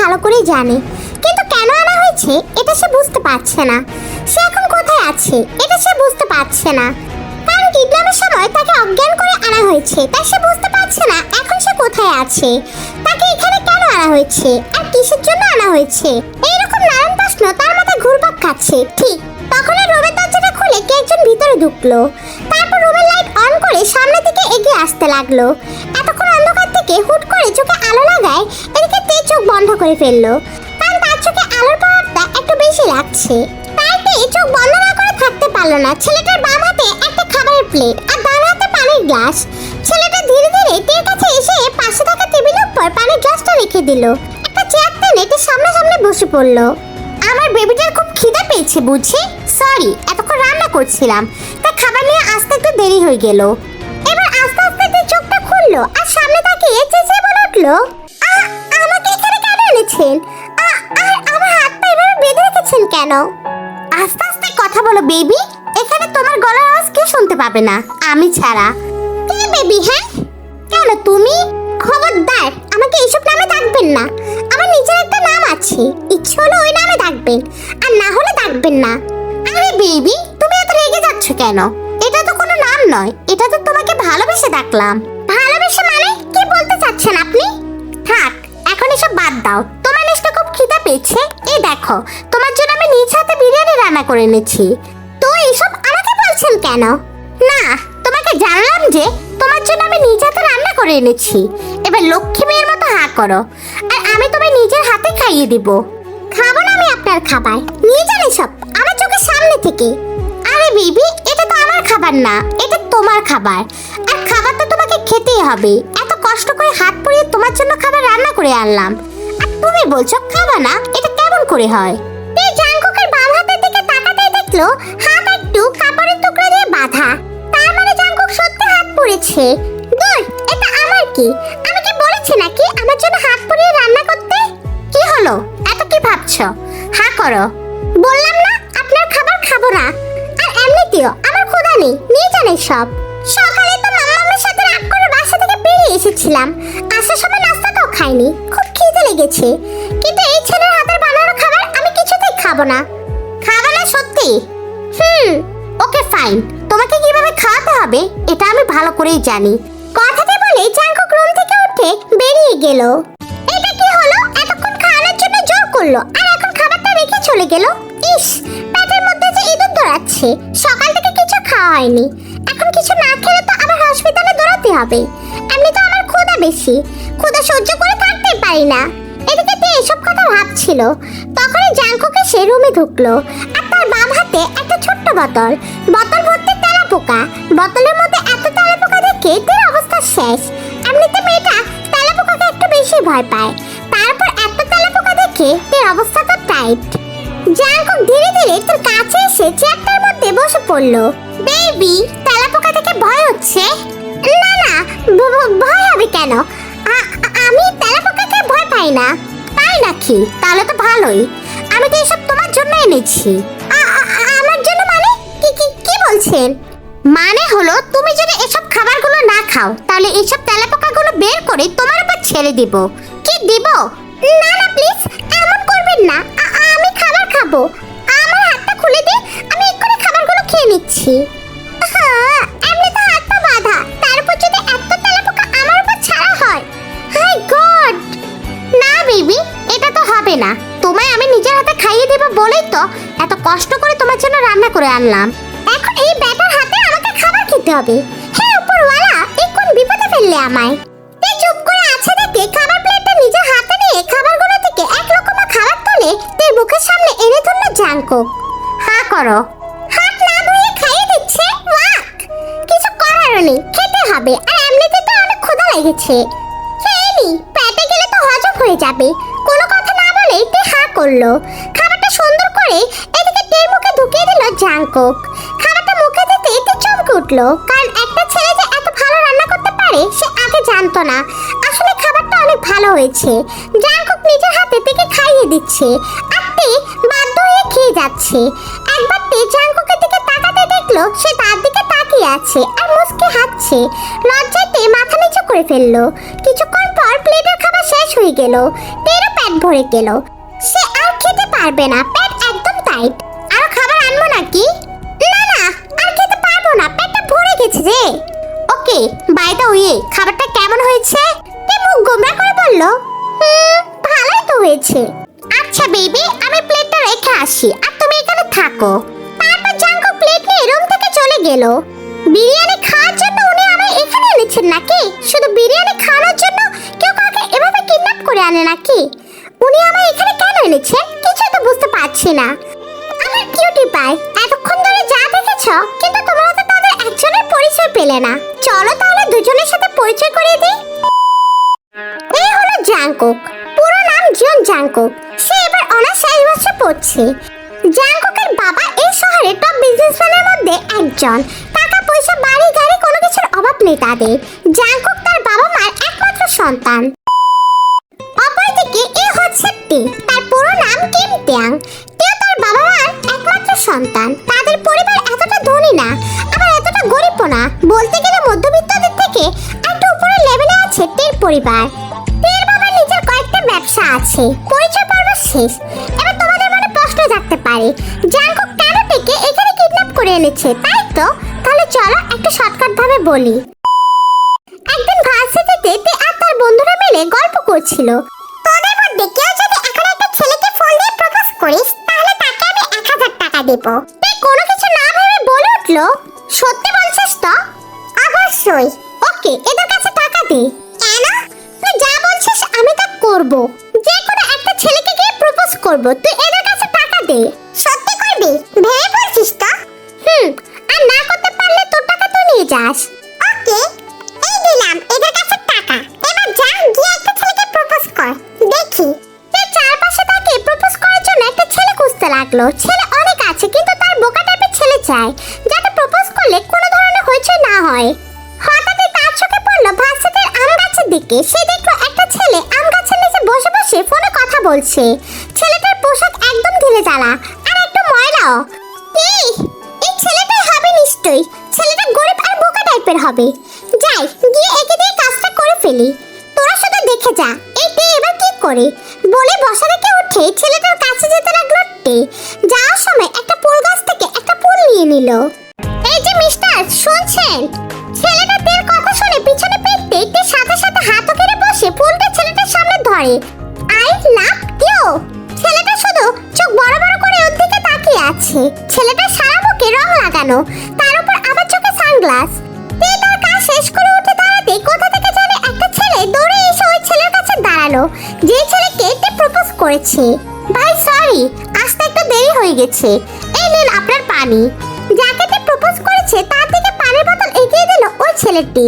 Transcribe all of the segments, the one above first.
ভালো করেই জানে। কিন্তু কেন আনা হয়েছে, এটা সে বুঝতে পারছে না। সে এখন কোথায় আছে, এটা সে বুঝতে পারছে না। কারণ কিডন্যাপের সময় তাকে অজ্ঞান করে আনা হয়েছে, তাই সে বুঝতে পারছে না এখন সে কোথায় আছে। তাকে এখানে কেন আনা হয়েছে, আর কিসের জন্য আনা হয়েছে? এইরকম নানান প্রশ্ন তার মাথায় ঘুরপাক খাচ্ছে। ঠিক, তখনই রুমের দরজাটা খুলে কে একজন ভিতরে ঢুকলো। তারপর রুমের লাইট অন করে সামনের দিকে এগিয়ে আসতে লাগল। এতক্ষণ অন্ধকার থেকে হুট করে চোখে আলো লাগায় এদিকে চোখ বন্ধ করে ফেলল। কারণ তার চোখে আলোর পাওয়ারটা একটু বেশি লাগছে। তাই তে চোখ বন্ধ না করে থাকতে পারল না। ছেলেটার বাম হাতে একটা খাবারের প্লেট আর ডান হাতে পানির গ্লাস ছেলেটা ধীরে ধীরে তের কাছে এসে পাশে থাকা টেবিলের উপর পানির গ্লাসটা রেখে দিল। একটা চেয়ার টেনে তে সামনে সামনে বসে পড়ল। আমার বেবিটার খুব খিদে পেয়েছে বুঝছি সরি এতক্ষণ রান্না করছিলাম। তাই খাবার নিয়ে আসতে একটু দেরি হয়ে গেল। এবার আস্তে আস্তে চোখটা খুললো আর সামনে তাকিয়ে চেঁচিয়ে বলে উঠল "আ, আমাকে আ- আর আমার হাত পা এভাবে বেঁধে রেখেছেন কেন? আস্তে আস্তে কথা বলো, বেবি। এখানে তোমার গলার আওয়াজ কেউ শুনতে পাবে না। আমি ছাড়া। কে বেবি হ্যাঁ? কেন তুমি? খবরদার, আমাকে এইসব নামে ডাকবেন না। আমার নিজের একটা নাম আছে। ইচ্ছে হলে ওই নামে ডাকবেন। আর না হলে ডাকবেন না। আরে বেবি, তুমি এত রেগে যাচ্ছ কেন? এটা তো কোনো নাম নয়। এটা তো তোমাকে ভালোবেসে ডাকলাম। ভালোবেসে মানে? কি বলতে চাচ্ছেন আপনি? থাক এসব বাদ দাও। তোমার নিশ্চয় খুব খিদা পেয়েছে। এই দেখো, তোমার জন্য আমি নিজ হাতে বিরিয়ানি রান্না করে এনেছি। তো এইসব আমাকে বলছেন কেন? না, তোমাকে জানলাম যে তোমার জন্য আমি নিজ হাতে রান্না করে এনেছি। এবার লক্ষ্মী মেয়ের মতো হা করো। আর আমি তোমায় নিজের হাতে খাইয়ে দিব। খাব না আমি আপনার খাবার। নিয়ে যান এসব, আমার চোখের সামনে থেকে। আরে বেবি, এটা তো আমার খাবার না, এটা তোমার খাবার। আর খাবার তো তোমাকে খেতেই হবে। কষ্ট করে হাত পুড়িয়ে তোমার জন্য খাবার রান্না করে আনলাম। আর তুমি বলছো খাবা না, এটা কেমন করে হয়? এই জাঙ্কুকের বাম হাতের দিকে তাকাতেই দেখল হাত একটু কাপড়ের টুকরো দিয়ে বাঁধা। তার মানে জাঙ্কুক সত্যি হাত পুড়েছে। দূর, এটা আমার কি? আমি কি বলেছি নাকি আমার জন্য হাত পুড়িয়ে রান্না করতে? কি হলো? এত কি ভাবছ? হা করো। বললাম না, আপনার খাবার খাব না। আর এমনিতেও আমার ক্ষুধা নেই, নিয়ে যান সব এসেছিলাম। আসার সময় নাস্তাটাও খাইনি। খুব খিদে লেগেছে। কিন্তু এই ছেলের হাতের বানানো খাবার আমি কিছুতেই খাব না। খাব না সত্যি? Hmm, okay fine. তোমাকে কীভাবে খাওয়াতে হবে, এটা আমি ভালো করেই জানি। কথাটা বলে জাঙ্কুক রুম থেকে উঠে বেরিয়ে গেল। এটা কি হলো? এতক্ষণ খাওয়ানোর জন্য জোর করল, আর এখন খাবারটা রেখে চলে গেল? ইস, পেটের মধ্যে যে ইঁদুর দৌড়াচ্ছে, সকাল থেকে কিছু খাওয়া হয়নি। এখন কিছু না খেলে তো আবার হসপিটালে দৌড়াতে হবে। বেশি। ক্ষুধা সহ্য করে থাকতে পারি না। এদিকে তে এসব কথা ভাবছিল। তখনই জাঙ্কুক এসে রুমে ঢুকলো আর তার বাম হাতে একটা ছোট্ট বোতল। বোতল ভর্তি তেলা পোকা বোতলের মধ্যে এত তেলা পোকা দেখে তের অবস্থা শেষ। এমনিতে মেয়েটা তেলা পোকাকে একটু বেশি ভয় পায়। তারপর এত তেলা পোকা দেখে তের অবস্থা তো টাইট। জাঙ্কুক ধীরে ধীরে তোর কাছে এসে চেয়ারটার মধ্যে বসে পড়ল। বেবি তেলা পোকা থেকে ভয় হচ্ছে? না ভয় হবে কেন? আমি তেলা পোকাকে ভয় পাই না। তাই নাকি? তাহলে তো ভালোই। আমি তো এসব তোমার জন্য এনেছি। আমার জন্য মানে? কি কি কি বলছেন? মানে হলো, তুমি যদি এসব খাবারগুলো না খাও, তাহলে এইসব তেলাপোকাগুলো বের করে তোমার উপর ছেড়ে দিব। কি দিব? না না প্লিজ এমন করবেন না। আমি খাবার খাব। আমার হাতটা খুলে দিন আমি এক্ষুনি খাবারগুলো খেয়ে নিচ্ছি। বেবি, এটা তো হবে না। তোমায় আমি নিজের হাতে খাইয়ে দেব বলেই তো এত কষ্ট করে তোমার জন্য রান্না করে আনলাম। এখন এই ব্যাটার হাতে আমাকে খাবার খেতে হবে। হ্যাঁ উপরওয়ালা এই কোন বিপদে ফেললে আমায়। চুপ করে আছে দেখে খাবার প্লেটটা হাতে নিয়ে খাবারগুলো থেকে এক খাবার মুখের সামনে এনে ধরলো জাঙ্কুক হা করো। হাত না ধুয়ে খাইয়ে দিচ্ছে, ওয়াক। কিছু করার নেই, খেতে হবে। আর এমনিতে তো অনেক ক্ষুধা লেগেছে। হয়ে যাবে। কোনো কথা না বলেই তে হা করল। খাবারটা সুন্দর করে এদিকে টের মুখে ঢুকিয়ে দিল জাঙ্কুক খাবারটা মুখে দিতে তে চমকে উঠল। কারণ একটা ছেলে যে এত ভালো রান্না করতে পারে, সে আগে জানতো না। আসলে খাবারটা অনেক ভালো হয়েছে। জাঙ্কুক নিজের হাতে থেকে খাইয়ে দিচ্ছে। তে বাধ্য হয়ে খেয়ে যাচ্ছে। একবার তে জাঙ্কুকের দিকে তাকাতে দেখল, সে তার দিকে তাকিয়ে আছে আর মুসকে হাসছে লজ্জাতে মাথা নিচু করে ফেলল। হয়ে গেল তেরও পেট ভরে গেল। সে আর খেতে পারবে না, পেট একদম টাইট আর খাবার আনব নাকি? না না, আর খেতে পারব না, পেটটা ভরে গেছে রে। ওকে বাই দ্য ওয়ে খাবারটা কেমন হয়েছে? তে মুখ গোমরা করে বলল, হুম, ভালোই তো হয়েছে। আচ্ছা বেবি আমি প্লেটটা রেখে আসি, আর তুমি এখানে থাকো। তারপর জাঙ্কু প্লেট নিয়ে রুম থেকে চলে গেল। বিরিয়ানি খাওয়ার জন্য উনি আমায় এখানে এনেছেন নাকি? শুধু বিরিয়ানি খাওয়ানোর জন্য এভাবে কিডন্যাপ করে আনে নাকি? উনি আমায় এখানে কেন এনেছেন? কিছুই তো বুঝতে পারছি না। আমার কিউটি পাই এতক্ষণ ধরে যা দেখেছ, কিন্তু তোমরা তো তাদের একজনের পরিচয় পেলে না। চলো তাহলে দুজনের সাথে পরিচয় করিয়ে দিই। এই হলো জাংকুক। পুরো নাম জন জাংকুক। সে এবার অনার্স শেষ বছর পড়ছে। জাংকুকের বাবা এই শহরের টপ বিজনেসম্যানের মধ্যে একজন। টাকা, পয়সা, বাড়ি, গাড়ি কোনো কিছুর অভাব নেই তাদের। জাংকুক তার বাবা মার একমাত্র সন্তান। টি তার পুরো নাম কিম ত্যাং তেও তার বাবা মার একমাত্র সন্তান। তাদের পরিবার এতটা ধনী না, আবার এতটা গরিবও না। বলতে গেলে মধ্যবিত্তদের থেকে একটু উপরের লেভেলে আছে টির পরিবার। টির বাবার নিজের কয়েকটা ব্যবসা আছে। পরিচয় পর্ব শেষ। এবার তোমাদের মনে প্রশ্ন থাকতে পারে জাঙ্কুক কেন থেকে এখানে কিডন্যাপ করে এনেছে? তাই তো? তাহলে চলো একটু শর্টকাট ভাবে বলি। একদিন ভার্সিটিতে তে আর তার বন্ধুরা মিলে গল্প করছিল। তোদের মধ্যে কেউ করিস, তাহলে তাকে আমি এক হাজার টাকা দেব। তে কোনো কিছু না ভেবে বলে উঠল, সত্যি বলছিস তো? অবশ্যই ওকে, এদের কাছে টাকা দে। কেন? তুই যা বলছিস আমি তা করব। যে কোনো একটা ছেলেকে গিয়ে প্রপোজ করব, তুই এদের কাছে টাকা দে। সত্যি করবি? ভেবে বলছিস তো? হুম, আর না করতে পারলে তোর টাকা তুই নিয়ে যাস। ওকে, এই দিলাম, এদের লাগল ছেলে অনেক আছে, কিন্তু তার বোকা টাইপের ছেলে চায় যাতে প্রপোজ করলে কোনো ধরনের হইচই না হয়। হঠাৎই তার চোখে পড়ল ভার্সিটির আম গাছের দিকে। সে দেখল একটা ছেলে আম গাছের নিচে বসে বসে ফোনে কথা বলছে। ছেলেটার পোশাক একদম ঢিলে জ্বালা, আর একটু ময়লাও। এই এই ছেলেটাই হবে নিশ্চয়ই। ছেলেটা গরিব আর বোকা টাইপের হবে। যাই, গিয়ে একে দিয়ে কাজটা করে ফেলি। তোরা শুধু দেখে যা, এই তে এবার কি করে? বলে বসা রেখে উঠে ছেলেটার কাছে যেতে লাগল তে যাওয়ার সময় একটা ফুল গাছ থেকে একটা ফুল নিয়ে নিল। এই যে মিস্টার, শুনছেন? ছেলেটা তের কথা শুনে পিছনে পেটতে তে সাথে সাথে হাতও কেড়ে বসে ফুলটা ছেলেটার সামনে ধরে। I love you. ছেলেটা শুধু চোখ বড় বড় করে ওর দিকে তাকিয়ে আছে। ছেলেটা সারা মুখে রং লাগানো, তার উপর আবার চোখে সানগ্লাস। তে তার কাজ শেষ করে উঠে দাঁড়াতে কোথা থেকে দৌড়ে এসে ওই ছেলের কাছে দাঁড়াল। যে ছেলেকে তে প্রপোজ করেছে। ভাই সরি আসতে একটু দেরি হয়ে গেছে। এই নিন আপনার পানি। যাকে তে প্রপোজ করেছে, তার দিকে পানির বোতল এগিয়ে দিল ওই ছেলেটি।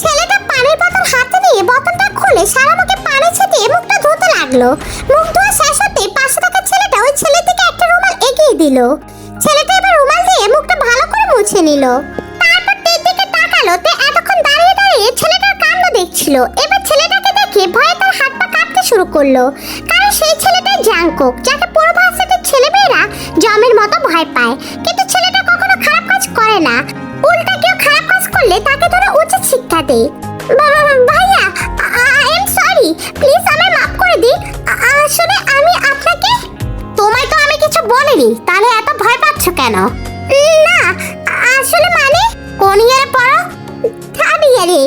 ছেলেটা পানির বোতল হাতে নিয়ে বোতলটা খুলে সারা মুখে পানি ছিটিয়ে মুখটা ধুতে লাগল। মুখ ধোয়া শেষ হতে পাশে থাকা ছেলেটা ওই ছেলের দিকে একটা রুমাল এগিয়ে দিল। ছেলেটা এবার রুমাল দিয়ে মুখটা ভালো করে মুছে নিল। তারপর তের দিকে তাকালো, তে এতক্ষণ দাঁড়িয়ে দাঁড়িয়ে ছেলেটার কাণ্ড দেখছিল। শুরু করল। কারণ সেই ছেলেটা জাঙ্কক যাকে পুরো ভার্সিটির ছেলেমেয়েরা জমের মতো ভয় পায়। কিন্তু ছেলেটা কখনো খারাপ কাজ করে না। উল্টা কেউ খারাপ কাজ করলে তাকে ধরে উচিত শিক্ষা দেয়। ভাইয়া আই এম সরি। প্লিজ আমায় মাফ করে দিন। আসলে আমি আপনাকে তোমায় তো আমি কিছু বলিনি। তাহলে এত ভয় পাচ্ছ কেন? না, আসলে মানে কোন ইয়ারে পড়ো? থার্ড ইয়ারে।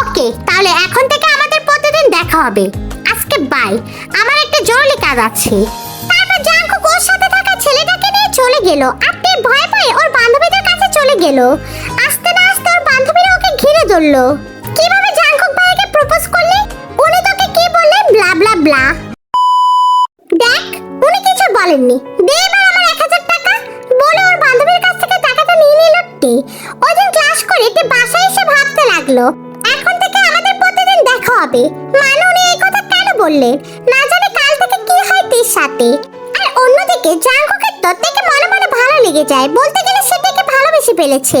ওকে, তাহলে এখন থেকে আমাদের প্রতিদিন দেখা হবে। বাই আমার একটা জরুরি কাজ আছে। তারপর জাঙ্কু ওর সাথে থাকা ছেলেটাকে নিয়ে চলে গেল। তে ভয় পায় ওর বান্ধবীদের কাছে চলে গেল। আস্তে না আস্তে ওর বান্ধবীরা ওকে ঘিরে ধরলো। কীভাবে জাঙ্কুক ভাইকে প্রপোজ করলে? উনি তোকে কি বললেন ব্লা ব্লা ব্লা দেখ, উনি কিছু বলেননি। দে এবার আমার এক হাজার টাকা। বলে ওর বান্ধবীর কাছ থেকে টাকাটা নিয়ে নিল টি। ওই দিন ক্লাস করে তে বাসায় এসে ভাবতে লাগল। এখন থেকে আমাদের প্রতিদিন দেখা হবে। মানে বললেন না জানি কাল থেকে কি হয় তের সাথে? আর অন্যদিকে জাঙ্কুকের তো থেকে মনে মনে ভালো লেগে যায়, বলতে গেলে সে থেকে ভালোবেসে ফেলেছে।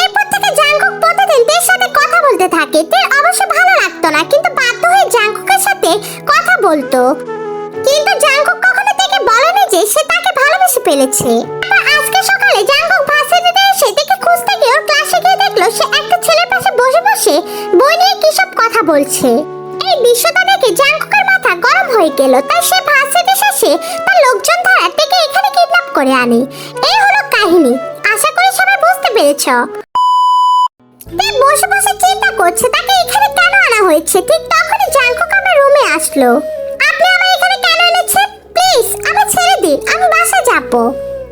এরপর থেকে জাঙ্কুক প্রতিদিন তের সাথে কথা বলতে থাকে। তের অবশ্য ভালো লাগতো না, কিন্তু বাধ্য হয়ে জাঙ্কুকের সাথে কথা বলতো। কিন্তু জাঙ্কুক কখনো থেকে বলেনি যে সে তাকে ভালোবেসে ফেলেছে। আজকে সকালে জাঙ্কুক ভার্সিটিতে এসে দেখে খুঁজতে গিয়ে ক্লাসে গিয়ে দেখল, সে একটা ছেলের পাশে বসে বসে বই নিয়ে কি সব কথা বলছে। এই দৃশ্যটা দেখে জাঙ্কুকের মাথা গরম হয়ে গেল। তাই সে ভার্সিটি শেষে তার লোকজন ধারা থেকে এখানে কিডন্যাপ করে আনে। এই হলো কাহিনী। আশা করি সবাই বুঝতে পেরেছ। তে বসে বসে চিন্তা করছে, তাকে এখানে কেন আনা হয়েছে? ঠিক তখনই জাঙ্কুক আমার রুমে আসলো। আপনি আমার এখানে কেন এনেছেন? প্লিজ আমাকে ছেড়ে দিন, আমি বাসা যাব।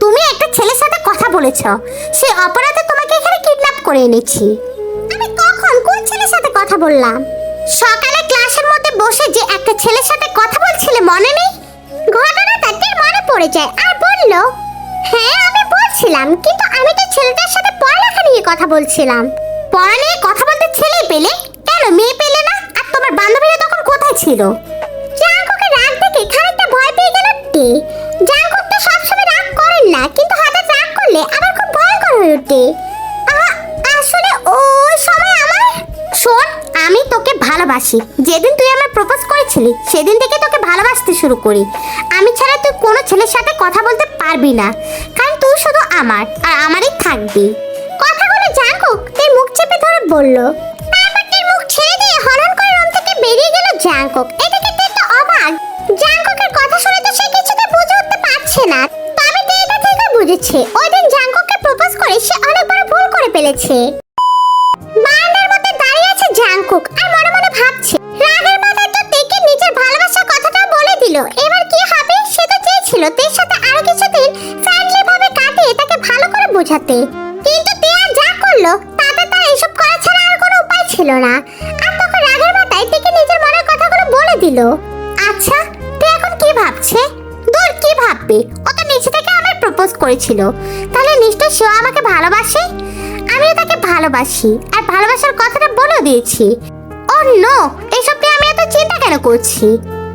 তুমি একটা ছেলের সাথে কথা বলেছ। সে অপরাধে তোমাকে এখানে কিডন্যাপ করে এনেছি। আমি কখন কোন ছেলের সাথে কথা বললাম? সকালে বসে যে একটা ছেলের সাথে কথা বলছিলে মনে নেই? ঘটনাটা ঠিক মনে পড়ে যায়। আর বলল হ্যাঁ আমি বলছিলাম, কিন্তু আমি তো ছেলেটার সাথে পড়ালেখা নিয়ে কথা বলছিলাম। পড়া নিয়ে কথা বলতে ছেলে পেলে? কেন, মেয়ে পেলে না? আর তোমার বান্ধবীরা তখন কোথায় ছিল? জাঙ্কুকে রাগ দেখে খানিকটা ভয় পেয়ে গেল তে জাঙ্কুক তো সবসময় রাগ করেন না, কিন্তু হঠাৎ রাগ করলে আবার খুব ভয়ঙ্কর হয়ে ওঠে। আমি তোকে ভালোবাসি। যেদিন তুই আমার প্রপোজ করেছিলি, সেদিন থেকে তোকে ভালোবাসতে শুরু করি। আমি ছাড়া তুই কোনো ছেলের সাথে কথা বলতে পারবি না। কারণ তুই শুধু আমার, আর আমারই থাকবি। কথাগুলো জাঙ্কুক তোর মুখ চেপে ধরে বলল তারপর তোর মুখ ছেড়ে দিয়ে হনন করে রুম থেকে বেরিয়ে গেল জাঙ্কুক। এদিকে তুই তো অবাক। জাঙ্কুকের কথা শুনে তো সে কিছুতে বুঝে উঠতে পারছে না। তবে তুই এটা থেকে বুঝেছে। ওই দিন জাঙ্কুককে প্রপোজ করে সে অনেক বড় ভুল করে ফেলেছে। এবার কি হবে সে তো চেয়েছিল তের সাথে আরও কিছুদিন ফ্রেন্ডলি ভাবে কাটিয়ে তাকে ভালো করে বোঝাতে। কিন্তু তে আর যা করল, তাতে তার এসব করা ছাড়া আর কোনো উপায় ছিল না। আর তখন রাগের মাথায় তেকে নিজের মনের কথাগুলো বলে দিল। আচ্ছা তে এখন কি ভাবছে? দূর, কি ভাববে? ও তো নিচে থেকে আমার প্রপোজ করেছিল। তাহলে নিশ্চয় সেও আমাকে ভালোবাসে? আমিও তাকে ভালোবাসি, আর ভালোবাসার কথাটা বলে দিয়েছি। ও নো এসব নিয়ে আমি এত চিন্তা কেন করছি?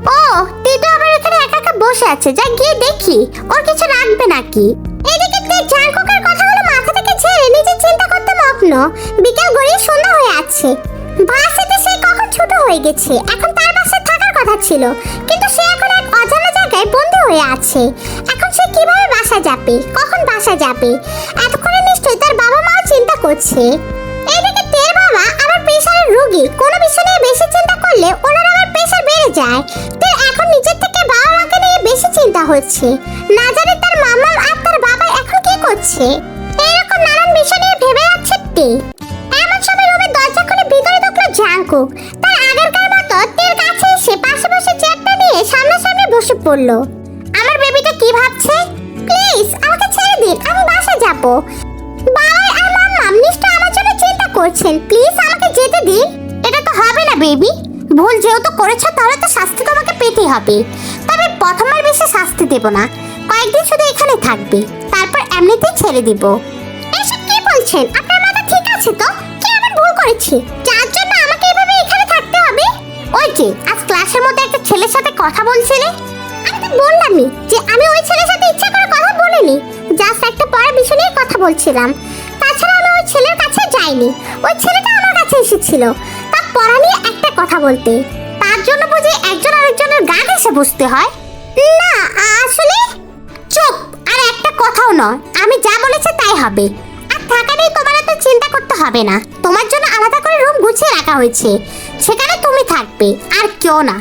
ও, তিতু আবার এখানে একা একা বসে আছে যা গিয়ে দেখি। ওর কিছু রাখবে নাকি? এদিকে তে জাঙ্কুকের কথাগুলো মাথা থেকে ছেড়ে নিজে চিন্তা করতে মগ্ন। বিকেল গড়িয়ে সন্ধ্যা হয়ে আছে। ভার্সিটি সে কখন ছোট হয়ে গেছে? এখন তার বাসায় থাকার কথা ছিল। কিন্তু সে এখন এক অজানা জায়গায় বন্দি হয়ে আছে। এখন সে কীভাবে বাসা যাবে? কখন বাসা যাবে? এতক্ষণে নিশ্চয়ই তার বাবা মাও চিন্তা করছে। এদিকে তের বাবা আবার প্রেশারের রোগী। কোনো বিষয় নিয়ে বেশি চিন্তা করলে বেড়ে যায়, তো এখন নিজের থেকে বাবা মাকে নিয়ে বেশি চিন্তা হচ্ছে। না জানি তার মামা আর তার বাবা এখন কি করছে। এরকম নানান বিষয় নিয়ে ভেবে যাচ্ছে তে এমন সময় রুমের দরজা খুলে ভিতরে ঢুকলো জাঙ্কুক তার আগেরকার মতো তের কাছে এসে পাশে বসে চেয়ারটা নিয়ে সামনাসামনি বসে পড়ল। আমার বেবিটা কি ভাবছে? প্লিজ আমাকে ছেড়ে দিন, আমি বাসা যাব। বাবাই আর মাম্মাম নিশ্চয় আমার জন্য চিন্তা করছেন। প্লিজ আমাকে যেতে দিন। এটা তো হবে না বেবি ভুল যেহেতু করেছ, তাহলে তো শাস্তি তোমাকে পেতেই হবে। তবে প্রথমবার বেশি শাস্তি দেব না। কয়েকদিন শুধু এখানে থাকবে, তারপর এমনিতেই ছেড়ে দিব। এসব কি বলছেন? আপনার মাথা ঠিক আছে তো? কি এমন ভুল করেছি? যার জন্য আমাকে এভাবে এখানে থাকতে হবে? ওই যে, আজ ক্লাসের মধ্যে একটা ছেলের সাথে কথা বলছিলে? আমি তো বললামই যে আমি ওই ছেলের সাথে ইচ্ছা করে কথা বলিনি। জাস্ট একটা পড়ার বিষয় নিয়ে কথা বলছিলাম। তাছাড়া আমি ওই ছেলের কাছে যাইনি। ওই ছেলেটা আমার কাছে এসেছিল। পড়া নিয়ে একটা কথা বলতে। তার জন্য বুঝি একজন আরেকজনের গা ঘেসে বসতে হয়? না, আসলে চুপ, আর একটা কথাও নয়। আমি যা বলেছি তাই হবে। আর থাকা নিয়ে তোমার এত চিন্তা করতে হবে না। তোমার জন্য আলাদা করে রুম গুছিয়ে রাখা হয়েছে। সেখানে তুমি থাকবে, আর কেউ না।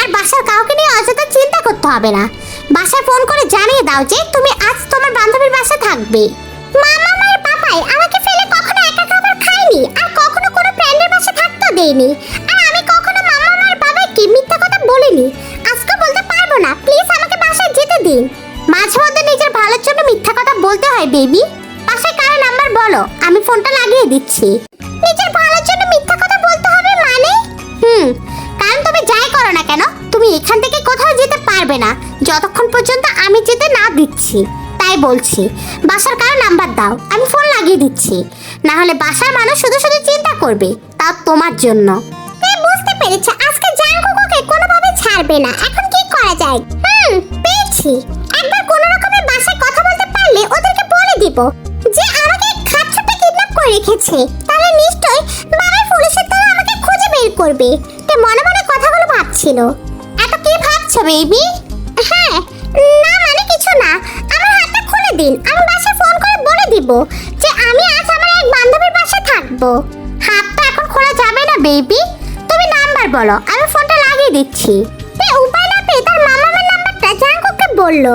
আর বাসার কাউকে নিয়ে অযথা চিন্তা করতে হবে না। বাসায় ফোন করে জানিয়ে দাও যে তুমি আজ তোমার বান্ধবীর বাসায় থাকবে। মামা মায়ের পাপাই আমাকে ফেলে কখনো একা খাবার খায়নি। দেয়নি আর আমি কখনো মামা মায়ের বাবাকে মিথ্যা কথা বলিনি? আজকে বলতে পারব না। প্লিজ আমাকে বাসায় যেতে দিন। মাঝে মধ্যে নিজের ভালোর জন্য মিথ্যা কথা বলতে হয়, বেবি। বাসায় কারও নাম্বার বলো। আমি ফোনটা লাগিয়ে দিচ্ছি। নিজের ভালোর জন্য মিথ্যা কথা বলতে হবে মানে? হুম। কারণ তুমি যাই করো না কেন, তুমি এখান থেকে কোথাও যেতে পারবে না। যতক্ষণ পর্যন্ত আমি যেতে না দিচ্ছি, তাই বলছি। বাসার কারও নাম্বার দাও। আমি ফোন লাগিয়ে দিচ্ছি। না হলে বাসার মানুষ শুধু শুধু চিন্তা করবে। তাও তোমার জন্য। বুঝতে পেরেছে। আজকে জাঙ্কুককে কোনোভাবে ছাড়বে না। এখন কি করা যায়? হুম, পেয়েছি। একবার কোনো রকমে বাসায় কথা বলতে পারলে ওদেরকে বলে দিব যে আমাকে খাচ্ছুটা কিডন্যাপ করে রেখেছে। তাহলে নিশ্চয় বাবার পুলিশের দ্বারা আমাকে খুঁজে বের করবে। তে মনে মনে কথাগুলো ভাবছিল। এত কি ভাবছ বেবি হ্যাঁ না মানে কিছু না। আমার হাতটা খুলে দিন। আমি বাসায় ফোন করে বলে দিব যে আমি আজ আমার এক বান্ধবীর বাসায় থাকব। তো খোলা যাবে না বেবি তুমি নাম্বার বলো, আমি ফোনটা লাগিয়ে দিচ্ছি। এ, উপায় বলল।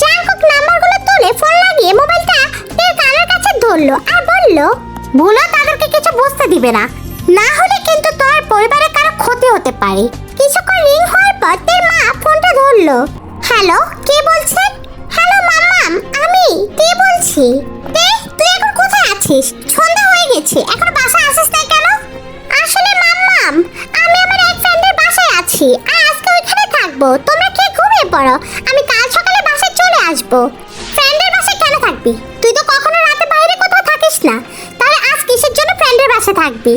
জাঙ্কুক নাম্বারগুলো তুলে ফোন লাগিয়ে মোবাইলটা তের কানের কাছে ধরলো আর বলল, ভুলো তাদেরকে কিছু বুঝতে দিবে না। না হলে কিন্তু তোমার পরিবারের কারও ক্ষতি হতে পারে। কিছুক্ষণ রিং হওয়ার পর তের মা ফোনটা ধরলো। হ্যালো, কে বলছেন? হ্যালো, মাম্মাম, আমি, কে বলছি? তুই এখন কোথায় আছিস? সন্ধ্যা হয়ে গেছে, এখন আছি আর আজকে ওইখানে থাকব। তোমরা কে ঘুমিয়ে পড়ো? আমি কাল সকালে বাসায় চলে আসব। ফ্রেন্ডের বাসায় কেন থাকবি? তুই তো কখনো রাতে বাইরে কোথাও থাকিস না। তাহলে আজ কিসের জন্য ফ্রেন্ডের বাসায় থাকবি?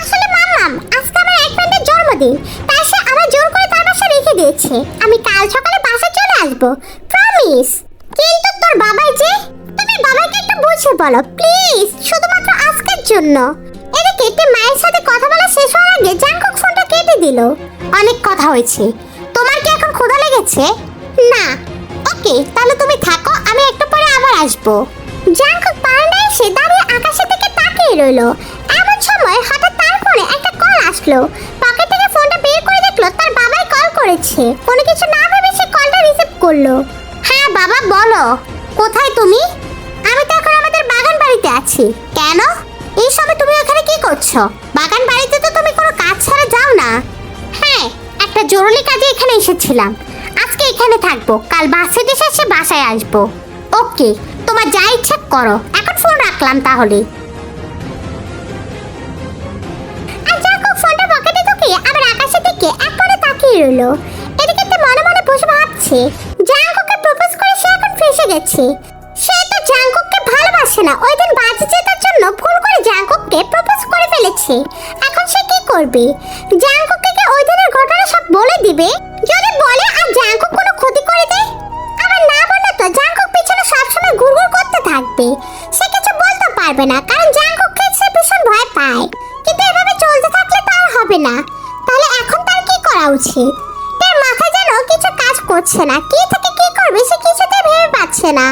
আসলে মাম্মাম আজকে আমার এক ফ্রেন্ডের জন্মদিন। তাই সে আমার জোর করে তার বাসায় রেখে দিয়েছে। আমি কাল সকালে বাসায় চলে আসব। প্রমিস কিন্তু তোর বাবাই যে, তুমি বাবাকে একটু বুঝে বলো প্লিজ শুধুমাত্র আজকের জন্য। এদিকে মায়ের সাথে কথা বলা শেষ হওয়ার আগে জাঙ্কুক ফোনটা কেটে দিল। অনেক কথা হয়েছে। তোমার কি এখন ক্ষুধা লেগেছে? না। ওকে, তাহলে তুমি থাকো, আমি একটু পরে আবার আসব। জাঙ্কুক বারান্দায় এসে দাঁড়িয়ে আকাশের দিকে তাকিয়ে রইল। এমন সময় হঠাৎ তার ফোনে একটা কল আসলো। পকেট থেকে ফোনটা বের করে দেখল তার বাবাই কল করেছে। কোনো কিছু না ভেবে সে কলটা রিসিভ করল। হ্যাঁ বাবা, বলো। কোথায় তুমি? আমি তো এখন আমাদের বাগান বাড়িতে আছি। কেন? এই সময় তুমি ওখানে কি করছ? বাগান বাড়িতে তো তুমি কোনো কাজ ছাড়া যাও না। হ্যাঁ একটা জরুরি কাজে এখানে এসেছিলাম। আজকে এখানে থাকব। কাল বাসে এসে এসে বাসায় আসব। ওকে, তোমার যা ইচ্ছা করো। এখন ফোন রাখলাম তাহলে। ফোনটা এখন ভালোবাসে না। ওই দিন বাজি ফেলেছে এখন সে কি করবে? জাঙ্কুককে কি ওই দিনের ঘটনা সব বলে দিবে? যদি বলে আর জাঙ্কুক কোনো ক্ষতি করে দেয়? আবার না বললে তো জাঙ্কুক পিছনে সবসময় ঘুরঘুর করতে থাকবে। সে কিছু বলতে পারবে না, কারণ জাঙ্কুককে সে ভীষণ ভয় পায়। কিন্তু এভাবে চলতে থাকলে তো আর হবে না। তাহলে এখন তার কি করা উচিত? তার মাথায় যেন কিছু কাজ করছে না। কি থেকে কি করবে সে কিছুতে ভেবে পাচ্ছে না।